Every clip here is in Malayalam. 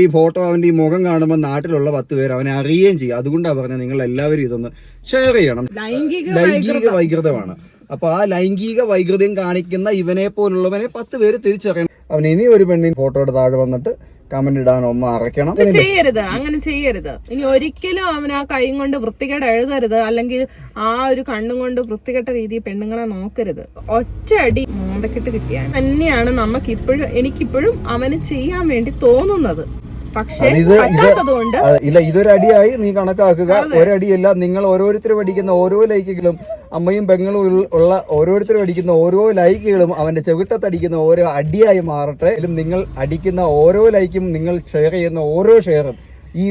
ഈ ഫോട്ടോ അവന്റെ ഈ മുഖം കാണുമ്പോൾ നാട്ടിലുള്ള പത്ത് പേര് അവനെ അറിയുകയും ചെയ്യും. അതുകൊണ്ടാണ് പറഞ്ഞത് നിങ്ങൾ എല്ലാവരും ഇതൊന്ന് ഷെയർ ചെയ്യണം. ലൈംഗിക വൈകൃതമാണ്. അപ്പൊ ആ ലൈംഗിക വൈകൃതം കാണിക്കുന്ന ഇവനെ പോലുള്ളവനെ പത്ത് പേര് തിരിച്ചറിയണം. അവൻ ഇനി ഒരു പെണ്ണിന് ഫോട്ടോയുടെ താഴെ വന്നിട്ട് കമന്റ് ഇടാൻ ഒന്ന് അറയ്ക്കണം. ചെയ്യരുത്. അങ്ങനെ ചെയ്യരുത്. ഇനി ഒരിക്കലും അവൻ ആ കൈ കൊണ്ട് വൃത്തികേട് എഴുതരുത്. അല്ലെങ്കിൽ ആ ഒരു കണ്ണും കൊണ്ട് വൃത്തികെട്ട രീതിയിൽ പെണ്ണുങ്ങളെ നോക്കരുത്. ഒറ്റ അടി മോന്തക്കെട്ട് കിട്ടിയാൽ തന്നെയാണ് നമുക്ക് ഇപ്പോഴും എനിക്കിപ്പോഴും അവന് ചെയ്യാൻ വേണ്ടി തോന്നുന്നത്. പക്ഷേ ഇല്ല ഇതൊരു അടിയായി നീ കണക്കാക്കുക. ഒരടിയല്ല നിങ്ങൾ ഓരോരുത്തരും അടിക്കുന്ന ഓരോ ലൈക്കുകളും അമ്മയും പെങ്ങളും ഉള്ള ഓരോരുത്തരും അടിക്കുന്ന ഓരോ ലൈക്കുകളും അവന്റെ ചെവിട്ടത്തടിക്കുന്ന ഓരോ അടിയായി മാറട്ടെ. നിങ്ങൾ അടിക്കുന്ന ഓരോ ലൈക്കും നിങ്ങൾ ഷെയർ ചെയ്യുന്ന ഓരോ ഷെയറും ഈ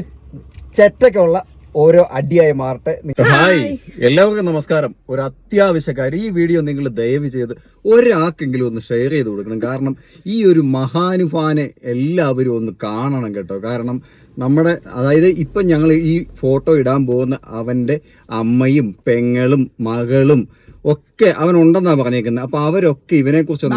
ചെറ്റയ്ക്കുള്ള ഓരോ അടിയായി മാറട്ടെ. ഹായ് എല്ലാവർക്കും നമസ്കാരം. ഒരു അത്യാവശ്യ കാര്യം ഈ വീഡിയോ നിങ്ങൾ ദയവ് ചെയ്ത് ഒരാൾക്കെങ്കിലും ഒന്ന് ഷെയർ ചെയ്ത് കൊടുക്കണം. കാരണം ഈ ഒരു മഹാനുഫാനെ എല്ലാവരും ഒന്ന് കാണണം കേട്ടോ. കാരണം നമ്മുടെ അതായത് ഇപ്പം ഞങ്ങൾ ഈ ഫോട്ടോ ഇടാൻ പോകുന്ന അവന്റെ അമ്മയും പെങ്ങളും മകളും ഒക്കെ അവൻ ഉണ്ടെന്നാ പറഞ്ഞേക്കുന്നത് അപ്പൊ അവരൊക്കെ ഇവനെ കുറിച്ച്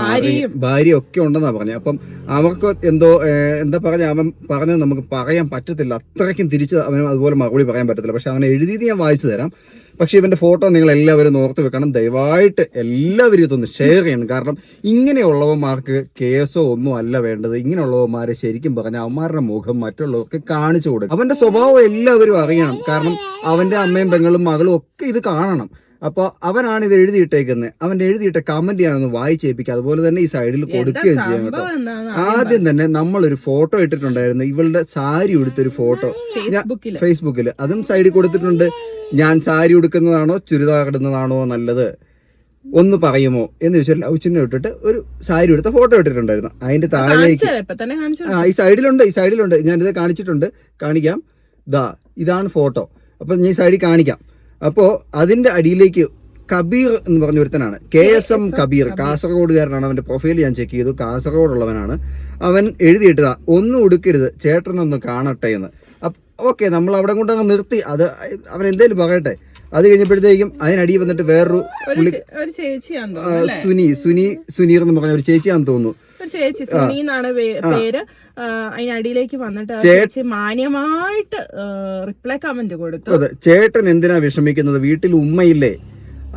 ഭാര്യ ഒക്കെ ഉണ്ടെന്നാ പറഞ്ഞത് അപ്പം അവർക്ക് എന്തോ എന്താ പറഞ്ഞ? അവൻ പറഞ്ഞത് നമുക്ക് പറയാൻ പറ്റത്തില്ല. അത്രയ്ക്കും തിരിച്ച് അവന് അതുപോലെ മറുപടി പറയാൻ പറ്റത്തില്ല. പക്ഷെ അവനെ എഴുതിയത് ഞാൻ വായിച്ചു തരാം. പക്ഷെ ഇവന്റെ ഫോട്ടോ നിങ്ങൾ എല്ലാവരും ഓർത്ത് വെക്കണം. ദയവായിട്ട് എല്ലാവരും ഇതൊന്ന് ഷെയർ ചെയ്യണം. കാരണം ഇങ്ങനെയുള്ളവന്മാർക്ക് കേസോ ഒന്നും അല്ല വേണ്ടത്. ഇങ്ങനെയുള്ളവന്മാരെ ശരിക്കും പറഞ്ഞാൽ അവന്മാരുടെ മുഖം മറ്റുള്ളവർക്ക് കാണിച്ചു കൊടുക്കും അവന്റെ സ്വഭാവം എല്ലാവരും അറിയണം. കാരണം അവന്റെ അമ്മയും പെങ്ങളും മകളും ഒക്കെ ഇത് കാണണം. അപ്പോൾ അവനാണ് ഇത് എഴുതിയിട്ടേക്കുന്നത് അവന്റെ എഴുതിയിട്ട കമന്റ് ഞാനൊന്ന് വായിച്ചേപ്പിക്കുക അതുപോലെ തന്നെ ഈ സൈഡിൽ കൊടുക്കുകയും ചെയ്യാം കേട്ടോ. ആദ്യം തന്നെ നമ്മളൊരു ഫോട്ടോ ഇട്ടിട്ടുണ്ടായിരുന്നു. ഇവളുടെ സാരി ഉടുത്തൊരു ഫോട്ടോ ഫേസ്ബുക്കിൽ അതും സൈഡിൽ കൊടുത്തിട്ടുണ്ട്. ഞാൻ സാരി ഉടുക്കുന്നതാണോ ചുരിദാർ ഇടുന്നതാണോ നല്ലത്? ഒന്ന് പറയുമോ? എന്ന് ചോദിച്ചാൽ ലവ് ചിഹ്നം ഇട്ടിട്ട് ഒരു സാരി എടുത്ത ഫോട്ടോ ഇട്ടിട്ടുണ്ടായിരുന്നു. അതിന്റെ താഴേക്ക് ആ ഈ സൈഡിലുണ്ട് ഈ സൈഡിലുണ്ട് ഞാനിത് കാണിച്ചിട്ടുണ്ട്. കാണിക്കാം. ദാ ഇതാണ് ഫോട്ടോ അപ്പം ഞാൻ ഈ സൈഡിൽ കാണിക്കാം. അപ്പോൾ അതിന്റെ അടിയിലേക്ക് കബീർ എന്ന് പറഞ്ഞ ഒരുത്തനാണ്. K S M Kabeer. കാസർഗോഡുകാരനാണ് അവന്റെ പ്രൊഫൈൽ ഞാൻ ചെക്ക് ചെയ്തു. കാസർഗോഡുള്ളവനാണ്. അവൻ എഴുതിയിട്ടതാ ഒന്നും ഉടുക്കരുത് ചേട്ടനൊന്ന് കാണട്ടെ എന്ന്. ഓക്കെ നമ്മൾ അവിടെ കൊണ്ടങ്ങ് നിർത്തി. അത് അവൻ എന്തേലും പറയട്ടെ. അത് കഴിഞ്ഞപ്പോഴത്തേക്കും അതിനടിയിൽ വന്നിട്ട് വേറൊരു ഒരു ഒരു ചേച്ചിയാന്ന് ആ, തോന്നുന്നു സുനി സുനി സുനീർ എന്ന് പറഞ്ഞ ഒരു ചേച്ചിയാന്ന് തോന്നുന്നു. ഒരു ചേച്ചി സുനി എന്നാണ് പേ- പേര്. ആ, അതിനടിയിലേക്ക് വന്നിട്ട് ആ ചേച്ചി മാന്യമായിട്ട് റിപ്ലൈ കമന്റ് കൊടുത്തു. അതെ ചേട്ടൻ എന്തിനാ വിഷമിക്കുന്നത്? വീട്ടിൽ ഉമ്മയില്ലേ?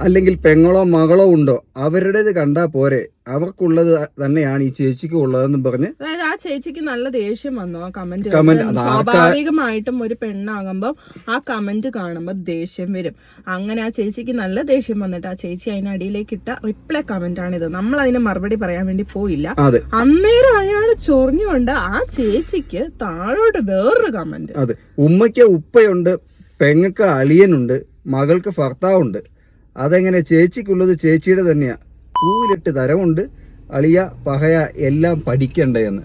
അല്ലെങ്കിൽ പെങ്ങളോ മകളോ ഉണ്ടോ അവരുടേത് കണ്ടാ പോരെ. അവർക്കുള്ളത് തന്നെയാണ് ഈ ചേച്ചിക്ക് ഉള്ളതെന്നും പറഞ്ഞ് അതായത് ആ ചേച്ചിക്ക് നല്ല ദേഷ്യം വന്നു ആ കമന്റ് സ്വാഭാവികമായിട്ടും ഒരു പെണ്ണാകുമ്പോൾ ആ കമന്റ് കാണുമ്പോൾ ദേഷ്യം വരും. അങ്ങനെ ആ ചേച്ചിക്ക് നല്ല ദേഷ്യം വന്നിട്ട് ആ ചേച്ചി അതിനടിയിലേക്ക് ഇട്ട റിപ്ലൈ കമന്റ് ഇത് നമ്മൾ അതിന് മറുപടി പറയാൻ വേണ്ടി പോയില്ല. അന്നേരം അയാൾ ചൊറിഞ്ഞുകൊണ്ട് ആ ചേച്ചിക്ക് താഴോട്ട് വേറൊരു കമന്റ് അതെ. ഉമ്മയ്ക്ക് ഉപ്പയുണ്ട് പെങ്ങക്ക് അളിയനുണ്ട് മകൾക്ക് ഭർത്താവുണ്ട്. അതെങ്ങനെ ചേച്ചിക്കുള്ളത് ചേച്ചിയുടെ തന്നെയാ. പൂവിലിട്ട് തരമുണ്ട്. അളിയ പഹയ എല്ലാം പഠിക്കണ്ടേന്ന്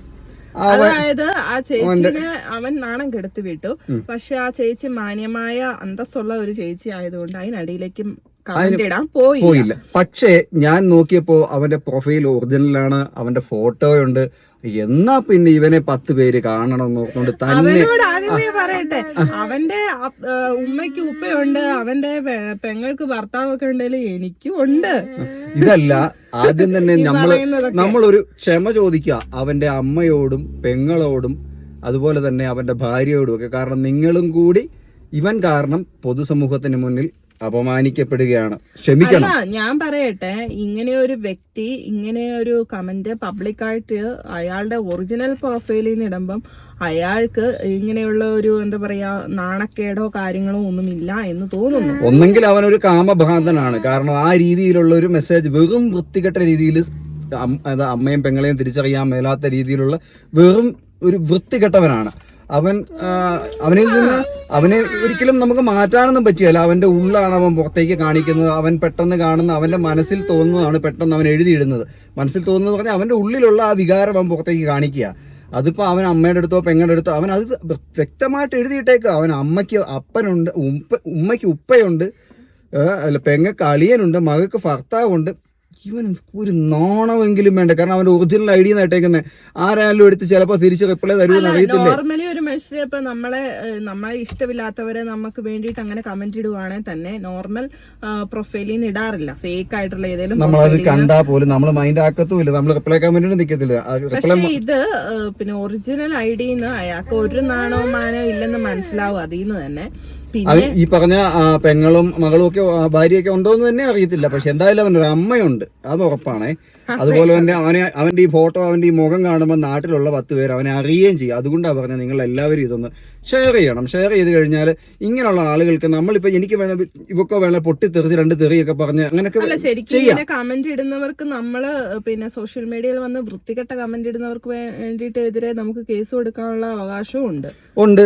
അതായത് ആ ചേച്ചിനെ അവൻ നാണം കെടുത്തി വിട്ടു. പക്ഷെ ആ ചേച്ചി മാന്യമായ അന്തസ്സുള്ള ഒരു ചേച്ചി ആയതുകൊണ്ട് അതിനടിയിലേക്ക് പോയില്ല. പക്ഷേ ഞാൻ നോക്കിയപ്പോ അവന്റെ പ്രൊഫൈൽ ഒറിജിനലാണ് അവന്റെ ഫോട്ടോയുണ്ട് എന്നാ പിന്നെ ഇവനെ പത്ത് പേര് കാണണം നോക്കുന്നുണ്ട് തന്നെ അവനോട് ആദ്യമേ പറയട്ടെ. അവന്റെ ഉമ്മയ്ക്ക് ഉപ്പയുണ്ട് അവന്റെ പെങ്ങൾക്ക് ഭർത്താവൊക്കെ ഉണ്ടെങ്കിൽ എനിക്കും ഉണ്ട്. ഇതല്ല ആദ്യം തന്നെ നമ്മൾ നമ്മൾ. നമ്മളൊരു ക്ഷമ ചോദിക്കുക. അവന്റെ അമ്മയോടും പെങ്ങളോടും അതുപോലെ തന്നെ അവന്റെ ഭാര്യയോടും ഒക്കെ. കാരണം നിങ്ങളും കൂടി ഇവൻ കാരണം പൊതുസമൂഹത്തിന് മുന്നിൽ അപമാനിക്കപ്പെടുകയാണ്. ക്ഷമിക്കണം. ഞാൻ പറയട്ടെ ഇങ്ങനെ ഒരു വ്യക്തി ഇങ്ങനെ ഒരു കമന്റ് പബ്ലിക്കായിട്ട് അയാളുടെ ഒറിജിനൽ പ്രൊഫൈലിൽ നിന്ന് ഇടുമ്പം അയാൾക്ക് ഇങ്ങനെയുള്ള ഒരു എന്താ പറയാ നാണക്കേടോ കാര്യങ്ങളോ ഒന്നുമില്ല എന്ന് തോന്നുന്നു. ഒന്നെങ്കിൽ അവൻ ഒരു കാമഭാന്തനാണ് കാരണം ആ രീതിയിലുള്ള ഒരു മെസ്സേജ് വെറും വൃത്തികെട്ട രീതിയിൽ അമ്മയും പെങ്ങളെയും തിരിച്ചറിയാൻ മേലാത്ത രീതിയിലുള്ള വെറും ഒരു വൃത്തികെട്ടവനാണ്. അവൻ അവനിൽ നിന്ന് അവനെ ഒരിക്കലും നമുക്ക് മാറ്റാനൊന്നും പറ്റിയല്ല അവന്റെ ഉള്ളാണ് അവൻ പുറത്തേക്ക് കാണിക്കുന്നത്. അവൻ പെട്ടെന്ന് കാണുന്ന അവന്റെ മനസ്സിൽ തോന്നുന്നതാണ് പെട്ടെന്ന് അവൻ എഴുതിയിടുന്നത്. മനസ്സിൽ തോന്നുന്നത് പറഞ്ഞാൽ അവന്റെ ഉള്ളിലുള്ള ആ വികാരം അവൻ പുറത്തേക്ക് കാണിക്കുക. അതിപ്പോൾ അവൻ അമ്മയുടെ അടുത്തോ പെങ്ങളുടെ അടുത്തോ അവൻ അത് വ്യക്തമായിട്ട് എഴുതിയിട്ടേക്ക്. അവൻ അമ്മയ്ക്ക് അപ്പനുണ്ട് ഉപ്പ ഉമ്മയ്ക്ക് ഉപ്പയുണ്ട് അല്ല പെങ്ങക്ക് അളിയനുണ്ട് മകൾക്ക് ഭർത്താവുണ്ട്. ഇവൻ ഒരു നാണമെങ്കിലും വേണ്ട. കാരണം അവന്റെ ഒറിജിനൽ ഐ ഡി നേട്ടേക്കുന്നത് ആരായാലും എടുത്ത് ചിലപ്പോൾ തിരിച്ച് റിപ്ലൈ തരുമെന്ന് അറിയത്തില്ലേ? നോർമലി ഒരു മനുഷ്യരെ ഇപ്പൊ നമ്മളെ നമ്മളെ ഇഷ്ടമില്ലാത്തവരെ നമുക്ക് വേണ്ടിയിട്ട് അങ്ങനെ കമന്റ് ഇടുവാണെങ്കിൽ തന്നെ നോർമൽ പ്രൊഫൈലിൽ നിന്ന് ഇടാറില്ല. ഫേക്ക് ആയിട്ടുള്ള ഏതെങ്കിലും നമ്മളത് കണ്ടാ പോലും നമ്മൾ മൈൻഡ് ആക്കത്തുമില്ല. നമ്മൾ റിപ്ലൈ കമന്റ് നിൽക്കത്തില്ല പക്ഷേ ഇത് പിന്നെ ഒറിജിനൽ ഐ ഡിന്ന് അയാൾക്ക് ഒരു നാണോ മാനോ ഇല്ലെന്ന് മനസ്സിലാവും അതിൽ നിന്ന് തന്നെ. പിന്നെ ഈ പറഞ്ഞ പെങ്ങളും മകളും ഒക്കെ ഭാര്യയൊക്കെ ഉണ്ടോ എന്ന് തന്നെ അറിയത്തില്ല. പക്ഷെ എന്തായാലും അവനൊരു അമ്മയുണ്ട്. അത് ഉറപ്പാണേ. അതുപോലെ തന്നെ അവനെ അവന്റെ ഈ ഫോട്ടോ അവന്റെ ഈ മുഖം കാണുമ്പോൾ നാട്ടിലുള്ള പത്ത് പേര് അവനെ അറിയുകയും ചെയ്യും. അതുകൊണ്ടാണ് പറഞ്ഞത് നിങ്ങൾ എല്ലാവരും ഇതൊന്ന് ഷെയർ ചെയ്യണം. ഷെയർ ചെയ്ത് കഴിഞ്ഞാൽ ഇങ്ങനെയുള്ള ആളുകൾക്ക് നമ്മളിപ്പോ എനിക്ക് വേണം ഇവക്കോ വേണം പൊട്ടിത്തെറിച്ച് രണ്ട് തെറിയൊക്കെ പറഞ്ഞ് അങ്ങനെയൊക്കെ കമന്റ് ഇടുന്നവർക്ക് നമ്മൾ പിന്നെ സോഷ്യൽ മീഡിയയിൽ വന്ന് വൃത്തികെട്ട കമന്റ് ഇടുന്നവർക്ക് വേണ്ടിയിട്ട് എതിരെ നമുക്ക് കേസ് കൊടുക്കാനുള്ള അവകാശവും ഉണ്ട്. ഉണ്ട്.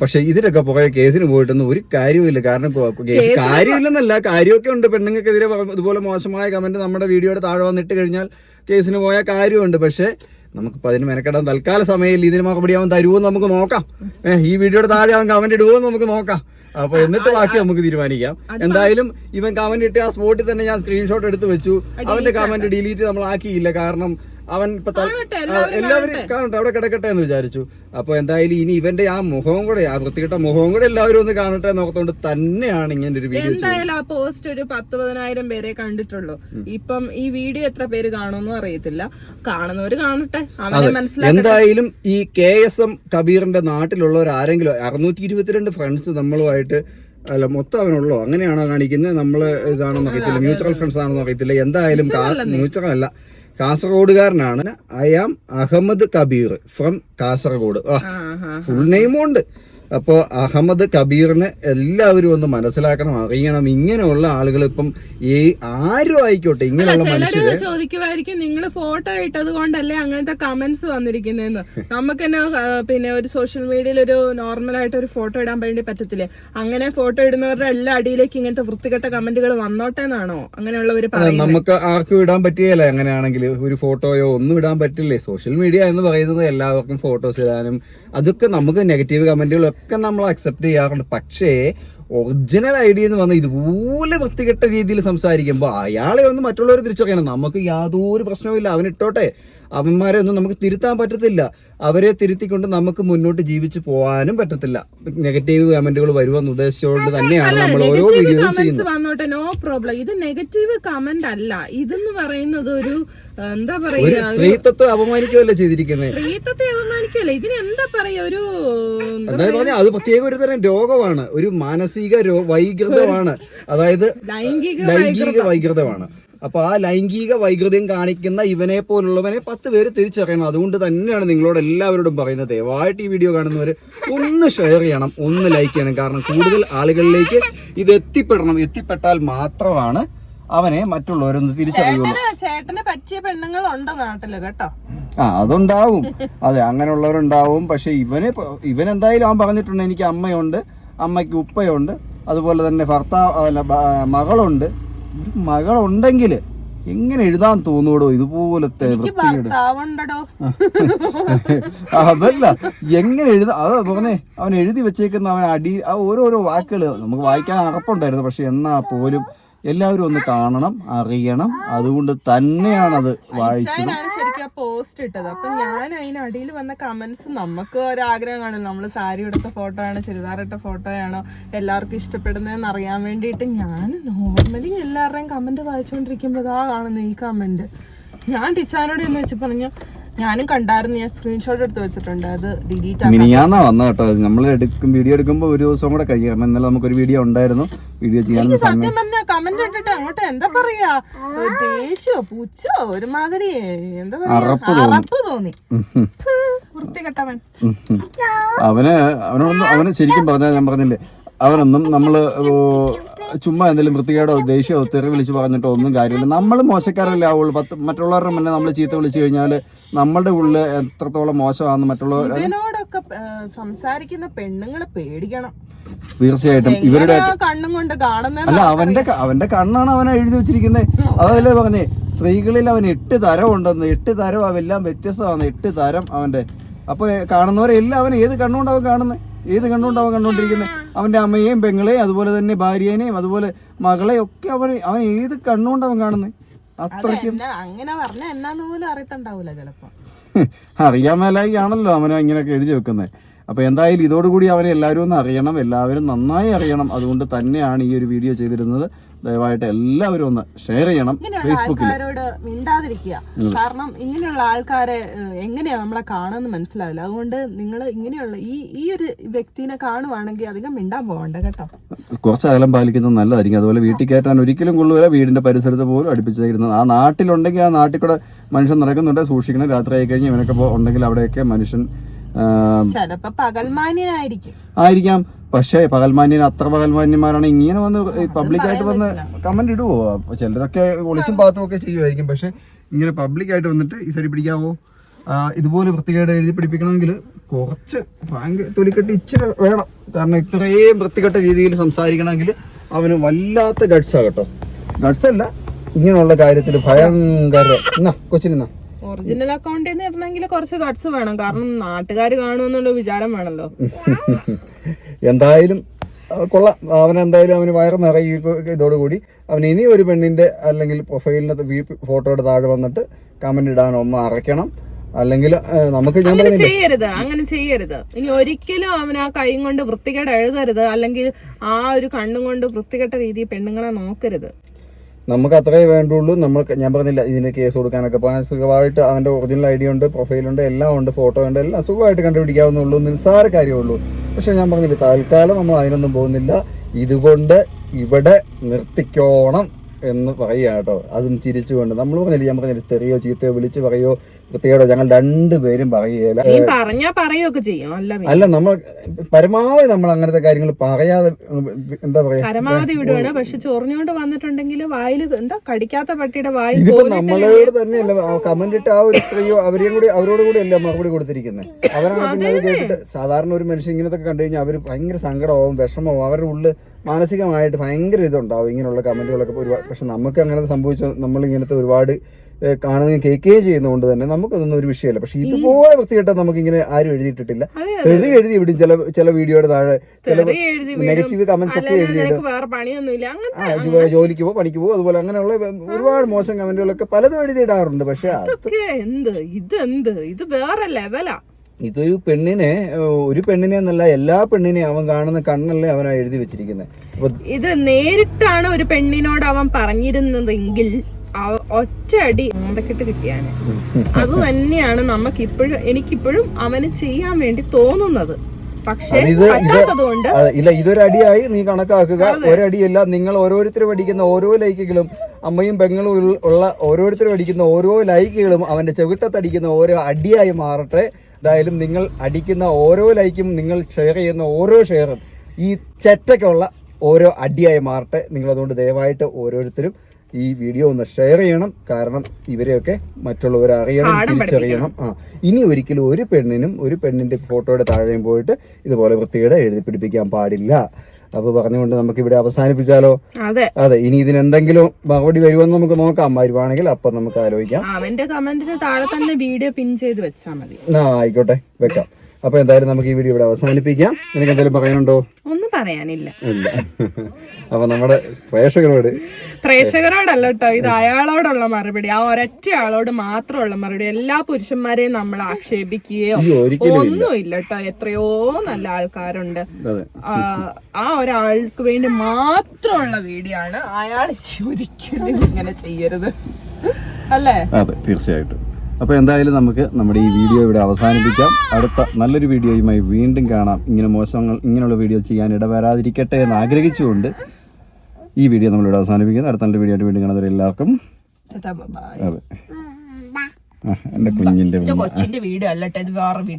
പക്ഷെ ഇതിലൊക്കെ പുറകെ കേസിന് പോയിട്ടൊന്നും ഒരു കാര്യമില്ല കാരണം കേസ് കാര്യമില്ലെന്നല്ല കാര്യമൊക്കെ ഉണ്ട്. പെണ്ണുങ്ങൾക്കെതിരെ ഇതുപോലെ മോശമായ കമന്റ് നമ്മുടെ വീഡിയോയുടെ താഴെ വന്നിട്ട് കഴിഞ്ഞാൽ കേസിന് പോയ കാര്യമുണ്ട് പക്ഷെ നമുക്കിപ്പോൾ അതിന് മെനക്കെടാൻ തൽക്കാല സമയത്തിൽ ഇതിന് മറുപടി അവൻ തരുമോ നമുക്ക് നോക്കാം. ഏഹ് ഈ വീഡിയോയുടെ താഴെ അവൻ കമന്റ് ഇടുമോ നമുക്ക് നോക്കാം. അപ്പൊ എന്നിട്ട് ബാക്കി നമുക്ക് തീരുമാനിക്കാം. എന്തായാലും ഇവൻ കമന്റ് ഇട്ട് ആ സ്പോട്ടിൽ തന്നെ ഞാൻ സ്ക്രീൻഷോട്ട് എടുത്ത് വെച്ചു. അവന്റെ കമന്റ് ഡിലീറ്റ് നമ്മൾ ആക്കിയില്ല. കാരണം അവൻ ഇപ്പൊ എല്ലാവരും കാണട്ടെ. അവിടെ കിടക്കട്ടെ എന്ന് വിചാരിച്ചു. അപ്പൊ എന്തായാലും ഇനി ഇവന്റെ ആ മുഖവും കൂടെ ആ വൃത്തികെട്ട മുഖവും കൂടെ എല്ലാവരും ഒന്ന് കാണട്ടെ നോക്കത്തോണ്ട് തന്നെയാണ് ഇങ്ങനെ ഒരു വീഡിയോ എന്തായാലും ആ പോസ്റ്റ് ഒരു പത്ത് പതിനായിരം പേരെ കണ്ടിട്ടുള്ളൂ. ഇപ്പം ഈ വീഡിയോ എത്ര പേര് കാണുമെന്നും അറിയത്തില്ല. കാണുന്നവര് കാണട്ടെ. അവനെ മനസ്സിലാക്കി എന്തായാലും ഈ കെ എസ് എം കബീറിന്റെ നാട്ടിലുള്ളവർ ആരെങ്കിലും അറുന്നൂറ്റി ഇരുപത്തിരണ്ട് ഫ്രണ്ട്സ് നമ്മളുമായിട്ട് അല്ല മൊത്തം അവനുള്ളോ? അങ്ങനെയാണോ കാണിക്കുന്നത്? നമ്മൾ ഇതാണെന്ന് അറിയത്തില്ല. മ്യൂച്വൽ ഫ്രണ്ട്സ് ആണെന്ന് അറിയത്തില്ല. എന്തായാലും മ്യൂച്വൽ അല്ല. കാസർഗോഡുകാരനാണ്. I am Ahmed Kabeer from Kasaragod full നെയിമും ഉണ്ട്. അപ്പോൾ അഹമ്മദ് കബീറിനെ എല്ലാവരും ഒന്ന് മനസ്സിലാക്കണം അറിയണം. ഇങ്ങനെയുള്ള ആളുകൾ ഇപ്പം ഈ ആരും ആയിക്കോട്ടെ ഇങ്ങനെയുള്ള മനുഷ്യർ ചോദിക്കുമായിരിക്കും നിങ്ങൾ ഫോട്ടോ ഇട്ടത് കൊണ്ടല്ലേ അങ്ങനത്തെ കമന്റ്സ് വന്നിരിക്കുന്നതെന്ന് നമുക്ക് തന്നെ പിന്നെ ഒരു സോഷ്യൽ മീഡിയയിൽ ഒരു നോർമൽ ആയിട്ട് ഒരു ഫോട്ടോ ഇടാൻ വേണ്ടി പറ്റത്തില്ലേ? അങ്ങനെ ഫോട്ടോ ഇടുന്നവരുടെ എല്ലാ അടിയിലേക്ക് ഇങ്ങനത്തെ വൃത്തികെട്ട കമന്റുകൾ വന്നോട്ടെ എന്നാണോ അങ്ങനെയുള്ളവര് പറയുന്നത് നമുക്ക് ആർക്കും ഇടാൻ പറ്റിയല്ല അങ്ങനെയാണെങ്കിൽ? ഒരു ഫോട്ടോയോ ഒന്നും ഇടാൻ പറ്റില്ലേ? സോഷ്യൽ മീഡിയ എന്ന് പറയുന്നത് എല്ലാവർക്കും ഫോട്ടോസ് ഇടാനും അതൊക്കെ നമുക്ക് നെഗറ്റീവ് കമന്റുകളൊക്കെ നമ്മൾ അക്സെപ്റ്റ് ചെയ്യാറുണ്ട്. പക്ഷേ ഒറിജിനൽ ഐഡിയ എന്ന് പറഞ്ഞാൽ ഇതുപോലെ വൃത്തികെട്ട രീതിയിൽ സംസാരിക്കുമ്പോൾ അയാളെ ഒന്ന് മറ്റുള്ളവർ തിരിച്ചറിയണം. നമുക്ക് യാതൊരു പ്രശ്നവുമില്ല. അവൻ ഇട്ടോട്ടെ. അവന്മാരെ ഒന്നും നമുക്ക് തിരുത്താൻ പറ്റത്തില്ല. അവരെ തിരുത്തിക്കൊണ്ട് നമുക്ക് മുന്നോട്ട് ജീവിച്ച് പോകാനും പറ്റത്തില്ല. നെഗറ്റീവ് കമന്റുകൾ വരുമെന്ന് ഉദ്ദേശിച്ചുകൊണ്ട് തന്നെയാണ് നമ്മൾ ഓരോ വീഡിയോസ് വീഡിയോയും ചെയ്യുന്നത്. വന്നോട്ടെ നോ പ്രോബ്ലം ഇത് നെഗറ്റീവ് കമന്റ് അല്ല. ഇതെന്ന് പറയുന്നത് ഒരു എന്താ പറയാ സ്ത്രീത്വത്തെ അപമാനിക്കുകയല്ലേ ചെയ്തിരിക്കുന്നത്? സ്ത്രീത്വത്തെ അപമാനിക്കല്ലേ ഇതിന് എന്താ പറയാ ഒരു അത് പ്രത്യേക ഒരു തരം രോഗമാണ്. ഒരു മാനസിക രോ വൈകൃതമാണ്. അതായത് ലൈംഗിക വൈകൃതമാണ്. അപ്പൊ ആ ലൈംഗിക വൈകൃതം കാണിക്കുന്ന ഇവനെ പോലുള്ളവനെ പത്ത് പേര് തിരിച്ചറിയണം. അതുകൊണ്ട് തന്നെയാണ് നിങ്ങളോട് എല്ലാവരോടും പറയുന്നത്. ദയവായിട്ട് ഈ വീഡിയോ കാണുന്നവർ ഒന്ന് ഷെയർ ചെയ്യണം ഒന്ന് ലൈക്ക് ചെയ്യണം. കാരണം കൂടുതൽ ആളുകളിലേക്ക് ഇത് എത്തിപ്പെടണം. എത്തിപ്പെട്ടാൽ മാത്രമാണ് അവനെ മറ്റുള്ളവരൊന്ന് തിരിച്ചറിയുള്ളൂ. ചേട്ടന് പറ്റിയ പെണ്ണുങ്ങൾ ഉണ്ടോ നാട്ടിൽ കേട്ടോ. ആ അതുണ്ടാവും. അതെ അങ്ങനെയുള്ളവരുണ്ടാവും. പക്ഷെ ഇവനെ ഇവനെന്തായാലും ഇവൻ എന്തായാലും അവൻ പറഞ്ഞിട്ടുണ്ട് എനിക്ക് അമ്മയുണ്ട്. അമ്മയ്ക്ക് ഉപ്പയുണ്ട്. അതുപോലെ തന്നെ ഭർത്താവ് അല്ല മകളുണ്ട്. ഒരു മകളുണ്ടെങ്കിൽ എങ്ങനെ എഴുതാൻ തോന്നൂടോ ഇതുപോലത്തെ അതല്ല എങ്ങനെ എഴുതാ അത് പറഞ്ഞേ അവൻ എഴുതി വെച്ചേക്കുന്ന അവൻ അടി ആ ഓരോരോ വാക്കുകൾ നമുക്ക് വായിക്കാൻ അറപ്പുണ്ടായിരുന്നു. പക്ഷെ എന്നാ പോലും എല്ലാവരും ഒന്ന് കാണണം അറിയണം. അതുകൊണ്ട് തന്നെയാണത് വായിച്ചത്. പോസ്റ്റ് ഇട്ടത്. അപ്പൊ ഞാൻ അതിനടിയിൽ വന്ന കമന്റ്സ് നമുക്ക് ഒരാഗ്രഹം കാണും. നമ്മൾ സാരി എടുത്ത ഫോട്ടോ ആണോ ചുരിദാർ ഫോട്ടോ ആണോ എല്ലാവർക്കും ഇഷ്ടപ്പെടുന്നതെന്ന് അറിയാൻ വേണ്ടിയിട്ട് ഞാൻ നോർമലി എല്ലാവരുടെയും കമന്റ് വായിച്ചുകൊണ്ടിരിക്കുമ്പോൾ ഇതാ കാണുന്നു ഈ കമന്റ് ഞാൻ ടിച്ചാനോട് എന്ന് വെച്ച് പറഞ്ഞു ഞാനും കണ്ടായിരുന്നു ഞാൻ സ്ക്രീൻഷോട്ട് എടുത്ത് വെച്ചിട്ടുണ്ട്. അത് ഡിലീറ്റ് മിനിയാന്നാ വന്ന കേട്ടോ. നമ്മൾ എടുക്കും വീഡിയോ എടുക്കുമ്പോൾ ഒരു ദിവസം കൂടെ കഴിയും. കാരണം ഇന്നലെ നമുക്കൊരു വീഡിയോ ഉണ്ടായിരുന്നു. വീഡിയോ ചെയ്യാൻ സത്യം പറഞ്ഞ കമന്റ് ഇട്ടിട്ട് അങ്ങോട്ട് എന്താ പറയാ? ദേഷ്യോ ഒരു ഒരുമാതിരി എന്താ പറയാ? അറപ്പ് അറപ്പ് തോന്നി. അവനെ അവനൊന്നും അവന് ശരിക്കും പറഞ്ഞാൽ ഞാൻ പറഞ്ഞില്ലേ? അവനൊന്നും നമ്മൾ ചുമ്മാ എന്തെങ്കിലും വൃത്തികേടോ ദേഷ്യമോ തെറി വിളിച്ച് പറഞ്ഞിട്ടോ ഒന്നും കാര്യമില്ല. നമ്മൾ മോശക്കാരല്ലേ ആവുള്ളൂ. പത്ത് മറ്റുള്ളവരുടെ മുന്നേ നമ്മൾ ചീത്ത വിളിച്ചു കഴിഞ്ഞാൽ നമ്മളുടെ ഉള്ളിൽ എത്രത്തോളം മോശമാണെന്ന് മറ്റുള്ളവർ സംസാരിക്കുന്ന പെണ്ണുങ്ങളെ പേടിക്കണം. തീർച്ചയായിട്ടും. ഇവരുടെ കണ്ണും കൊണ്ട് കാണുന്ന അല്ല അവന്റെ അവന്റെ കണ്ണാണ് അവനെ എഴുതി വെച്ചിരിക്കുന്നത് അതല്ലേ പറഞ്ഞേ? സ്ത്രീകളിൽ അവൻ എട്ട് തരം ഉണ്ടെന്ന്. എട്ട് തരം അവെല്ലാം വ്യത്യസ്തമാണ് എട്ട് തരം അവന്റെ അപ്പൊ കാണുന്നവരെല്ലാം അവൻ ഏത് കണ്ണുകൊണ്ടാവും കാണുന്നത് ഏത് കണ്ടുകൊണ്ട് അവൻ കണ്ടുകൊണ്ടിരിക്കുന്നത് അവന്റെ അമ്മയെയും പെങ്ങളെയും അതുപോലെ തന്നെ ഭാര്യേനെയും അതുപോലെ മകളെയും ഒക്കെ അവൻ അവൻ ഏത് കണ്ണുകൊണ്ട് അവൻ കാണുന്നത്? അത്രയ്ക്കും. അങ്ങനെ പറഞ്ഞ എന്നാന്ന് പോലും അറിയത്തുണ്ടാവൂല ചിലപ്പോ. അറിയാൻ മേലായി ആണല്ലോ അവനെ ഇങ്ങനെയൊക്കെ എഴുതി വെക്കുന്നത്. അപ്പോൾ എന്തായാലും ഇതോടുകൂടി അവനെ എല്ലാവരും ഒന്ന് അറിയണം എല്ലാവരും നന്നായി അറിയണം. അതുകൊണ്ട് തന്നെയാണ് ഈ ഒരു വീഡിയോ ചെയ്തിരുന്നത്. ദയവായിട്ട് എല്ലാവരും ഒന്ന് ഷെയർ ചെയ്യണം ഫേസ്ബുക്കിൽ മിണ്ടാതിരിക്കുക. കാരണം ഇങ്ങനെയുള്ള ആൾക്കാരെ എങ്ങനെയാണ് എങ്ങനെയാ നമ്മളെ കാണുമെന്ന് മനസ്സിലാവില്ല. അതുകൊണ്ട് നിങ്ങൾ ഇങ്ങനെയുള്ള ഈ ഈ ഒരു വ്യക്തിനെ കാണുവാണെങ്കിൽ അധികം മിണ്ടാൻ പോകണ്ട കേട്ടോ. കുറച്ച് അകലം പാലിക്കുന്നത് നല്ലതായിരിക്കും. അതുപോലെ വീട്ടിൽ കയറ്റാൻ ഒരിക്കലും കൊള്ളുകയില്ല വീടിന്റെ പരിസരത്ത് പോലും അടുപ്പിച്ചേക്കുന്നത്. ആ നാട്ടിലുണ്ടെങ്കിൽ ആ നാട്ടിൽ കൂടെ മനുഷ്യൻ നടക്കുന്നുണ്ട് സൂക്ഷിക്കണം രാത്രി ആയി കഴിഞ്ഞ് ഇവനൊക്കെ ഉണ്ടെങ്കിൽ അവിടെയൊക്കെ മനുഷ്യൻ ചിലപ്പോ പകൽമാന്യനായിരിക്കും. ആയിരിക്കാം. പക്ഷേ പകൽമാന്യൻ അത്ര പകൽമാന്യന്മാരാണ് ഇങ്ങനെ വന്ന് പബ്ലിക്കായിട്ട് വന്ന് കമന്റ് ഇടുവോ? ചിലരൊക്കെ ഒളിച്ചും പാത്തും ഒക്കെ ചെയ്യുമായിരിക്കും. പക്ഷെ ഇങ്ങനെ പബ്ലിക്കായിട്ട് വന്നിട്ട് ഈ സരി പിടിക്കാവോ? ഇതുപോലെ വൃത്തികേട് എഴുതി പിടിപ്പിക്കണമെങ്കിൽ കുറച്ച് ഭയങ്കര തൊലിക്കെട്ട് ഇച്ചിരി വേണം. കാരണം ഇത്രയും വൃത്തികെട്ട രീതിയിൽ സംസാരിക്കണമെങ്കിൽ അവന് വല്ലാത്ത ഗഡ്സാ കേട്ടോ. ഗഡ്സല്ല ഇങ്ങനെയുള്ള കാര്യത്തിൽ ഭയങ്കര എന്നാ കൊച്ചിനാ ഒറിജിനൽ അക്കൗണ്ടിൽ നിന്ന് ഇടണമെങ്കിൽ കുറച്ച് കട്ട്സ് വേണം. കാരണം നാട്ടുകാർ കാണുമെന്നുള്ള വിചാരം വേണല്ലോ. എന്തായാലും കൊള്ളാം. അവൻ എന്തായാലും അവന് വയറ് നിറയുക ഇതോടുകൂടി. അവൻ ഇനി ഒരു പെണ്ണിന്റെ അല്ലെങ്കിൽ പ്രൊഫൈലിനകത്ത് വീ ഫോട്ടോയുടെ താഴെ വന്നിട്ട് കമന്റ് ഇടാൻ ഒന്ന് അറയ്ക്കണം. അല്ലെങ്കിൽ നമുക്ക് ഞാൻ ചെയ്യരുത്. അങ്ങനെ ചെയ്യരുത്. ഇനി ഒരിക്കലും അവൻ ആ കൈ കൊണ്ട് വൃത്തികേട് എഴുതരുത്. അല്ലെങ്കിൽ ആ ഒരു കണ്ണും കൊണ്ട് വൃത്തികെട്ട രീതിയിൽ പെണ്ണുങ്ങളെ നോക്കരുത്. നമുക്ക് അത്രേ വേണ്ടുള്ളൂ. നമ്മൾ ഞാൻ പറഞ്ഞില്ല ഇതിന് കേസ് കൊടുക്കാനൊക്കെ. അപ്പോൾ സുഖമായിട്ട് അവന്റെ ഒറിജിനൽ ഐ ഡി ഉണ്ട് പ്രൊഫൈലുണ്ട് എല്ലാം ഉണ്ട് ഫോട്ടോ ഉണ്ട് എല്ലാം സുഖമായിട്ട് കണ്ടുപിടിക്കാവുന്നുള്ളൂ നിസ്സാര കാര്യമുള്ളൂ. പക്ഷേ ഞാൻ പറഞ്ഞില്ല തൽക്കാലം നമ്മൾ അതിനൊന്നും പോകുന്നില്ല. ഇതുകൊണ്ട് ഇവിടെ നിർത്തിക്കോണം. എന്ന് പറയുക കേട്ടോ. അതും ചിരിച്ചുകൊണ്ട് നമ്മൾ പറഞ്ഞില്ല ഞാൻ പറഞ്ഞില്ല തെറിയോ ചീത്തയോ വിളിച്ച് പറയോ വൃത്തികേടോ ഞങ്ങൾ രണ്ടുപേരും പറയുകയില്ല. പറഞ്ഞാ പറയുകയൊക്കെ ചെയ്യും. അല്ല നമ്മൾ പരമാവധി നമ്മൾ അങ്ങനത്തെ കാര്യങ്ങൾ പറയാതെ എന്താ പറയാ? പരമാവധി വിടുവാണ്. പക്ഷെ ചൊറിഞ്ഞോണ്ട് വന്നിട്ടുണ്ടെങ്കിൽ വായിൽ എന്താ കടിക്കാത്ത പട്ടിയുടെ വായിൽ ഇതിപ്പോ നമ്മളോട് തന്നെയല്ല കമന്റ് ഇട്ട് ആ ഒരു സ്ത്രീയോ അവരെയും കൂടി അവരോട് കൂടി അല്ല മറുപടി കൊടുത്തിരിക്കുന്നത് അവരാണ് പിന്നെ അത് കേട്ടിട്ട് സാധാരണ ഒരു മനുഷ്യൻ ഇങ്ങനത്തെ കണ്ടു കഴിഞ്ഞാൽ അവർ ഭയങ്കര സങ്കടമാവും വിഷമമാവും. അവരുടെ ഉള്ളിൽ മാനസികമായിട്ട് ഭയങ്കര ഇതുണ്ടാവും ഇങ്ങനെയുള്ള കമന്റുകളൊക്കെ ഒരുപാട് പക്ഷെ നമുക്ക് അങ്ങനെ സംഭവിച്ച നമ്മൾ ഇങ്ങനത്തെ ഒരുപാട് കാണുകയും കേൾക്കുകയും ചെയ്യുന്നതുകൊണ്ട് തന്നെ നമുക്കതൊന്നും ഒരു വിഷയമല്ല. പക്ഷെ ഇതുപോലെ വൃത്തികെട്ട നമുക്ക് ഇങ്ങനെ ആരും എഴുതിയിട്ടില്ല എഴുതി തെറി എഴുതി വിടും ചില ചില വീഡിയോയുടെ താഴെ. ചില. നെഗറ്റീവ് കമന്റ്സ് ഒക്കെ എഴുതിയിട്ടുണ്ട് എഴുതി വേറെ പണിയൊന്നുമില്ല. ആ അങ്ങനത്തെ ജോ- ജോലിക്ക് പോകും പണിക്ക് പോകും അതുപോലെ അങ്ങനെയുള്ള ഒരുപാട് മോശം കമന്റുകളൊക്കെ പലതും എഴുതിയിടാറുണ്ട്. പക്ഷെ എന്ത് ഇത് എന്ത്? ഇത് വേറെ ലെവലാ. ഇതൊരു പെണ്ണിനെ ഒരു പെണ്ണിനെ എന്നല്ല എല്ലാ പെണ്ണിനെയും അവൻ കാണുന്ന കണ്ണല്ലേ അവനാ എഴുതി വെച്ചിരിക്കുന്നത് ഇത് നേരിട്ടാണ് ഒരു പെണ്ണിനോട് അവൻ പറഞ്ഞിരുന്നതെങ്കിൽ ഒറ്റ അടി മോന്തക്കെട്ട് കിട്ടിയാന്. അത് തന്നെയാണ് നമുക്ക് ഇപ്പോഴും എനിക്കിപ്പോഴും അവന് ചെയ്യാൻ വേണ്ടി തോന്നുന്നത്. പക്ഷേ ഇത് ഇത് ഇല്ല ഇതൊരു അടിയായി നീ കണക്കാക്കുക. ഒരടിയല്ല നിങ്ങൾ ഓരോരുത്തരും അടിക്കുന്ന ഓരോ ലൈക്കുകളും അമ്മയും പെങ്ങളും ഉള്ള ഓരോരുത്തരും അടിക്കുന്ന ഓരോ ലൈക്കുകളും അവന്റെ ചെവിട്ടത്തടിക്കുന്ന ഓരോ അടിയായി മാറട്ടെ. എന്തായാലും നിങ്ങൾ അടിക്കുന്ന ഓരോ ലൈക്കും നിങ്ങൾ ഷെയർ ചെയ്യുന്ന ഓരോ ഷെയറും ഈ ചെറ്റയ്ക്കുള്ള ഓരോ അടിയായി മാറട്ടെ. നിങ്ങളതുകൊണ്ട് ദയവായിട്ട് ഓരോരുത്തരും ഈ വീഡിയോ ഒന്ന് ഷെയർ ചെയ്യണം. കാരണം ഇവരെയൊക്കെ മറ്റുള്ളവർ അറിയണം തിരിച്ചറിയണം. ആ ഇനി ഒരിക്കലും ഒരു പെണ്ണിനും ഒരു പെണ്ണിന്റെ ഫോട്ടോയുടെ താഴെയും പോയിട്ട് ഇതുപോലെ വൃത്തിയുടെ എഴുതി പിടിപ്പിക്കാൻ പാടില്ല. അപ്പൊ പറഞ്ഞുകൊണ്ട് നമുക്ക് ഇവിടെ അവസാനിപ്പിച്ചാലോ? അതെ. അതെ ഇനി എന്തെങ്കിലും മറുപടി വരുമെന്ന് നമുക്ക് നോക്കാം. വരുവാണെങ്കിൽ അപ്പം നമുക്ക് ആലോചിക്കാം. അവന്റെ കമന്റിന് താഴെ തന്നെ വീഡിയോ പിൻ ചെയ്ത് വെച്ചാ മതി. ആ ആയിക്കോട്ടെ വെക്കാം. അപ്പൊ എന്തായാലും നമുക്ക് ഈ വീഡിയോ ഇവിടെ അവസാനിപ്പിക്കാം. നിനക്ക് എന്തെങ്കിലും പറയാനുണ്ടോ? ഒന്നും പറയാനില്ല. ഇല്ല. അപ്പൊ നമ്മുടെ പ്രേക്ഷകരോട് പ്രേക്ഷകരോടല്ല കേട്ടോ ഇത് അയാളോടുള്ള മറുപടി. ആ ഒരൊറ്റ ആളോട് മാത്രമുള്ള മറുപടി. എല്ലാ പുരുഷന്മാരെയും നമ്മൾ ആക്ഷേപിക്കുകയോ ഒന്നുമില്ല കേട്ടോ എത്രയോ നല്ല ആൾക്കാരുണ്ട്. അതെ. ആ, ആ ഒരാൾക്ക് വേണ്ടി മാത്രമുള്ള വീഡിയോ ആണ് അയാൾ ഒരിക്കലും ഇങ്ങനെ ചെയ്യരുത്. അല്ലേ? അതെ തീർച്ചയായിട്ടും. അപ്പോൾ എന്തായാലും നമുക്ക് നമ്മുടെ ഈ വീഡിയോ ഇവിടെ അവസാനിപ്പിക്കാം. അടുത്ത നല്ലൊരു വീഡിയോയുമായി വീണ്ടും കാണാം. ഇങ്ങനെ മോശങ്ങൾ ഇങ്ങനെയുള്ള വീഡിയോ ചെയ്യാൻ ഇടവരാതിരിക്കട്ടെ എന്ന് ആഗ്രഹിച്ചുകൊണ്ട് ഈ വീഡിയോ നമ്മളിവിടെ അവസാനിപ്പിക്കുന്നു. അടുത്ത നല്ല വീഡിയോ ആയിട്ട് വീണ്ടും കാണാതെ എല്ലാവർക്കും. അതെ. എന്റെ കുഞ്ഞിന്റെ വീഡിയോ അല്ലട്ടെ ഇത് വേറെ വീഡിയോ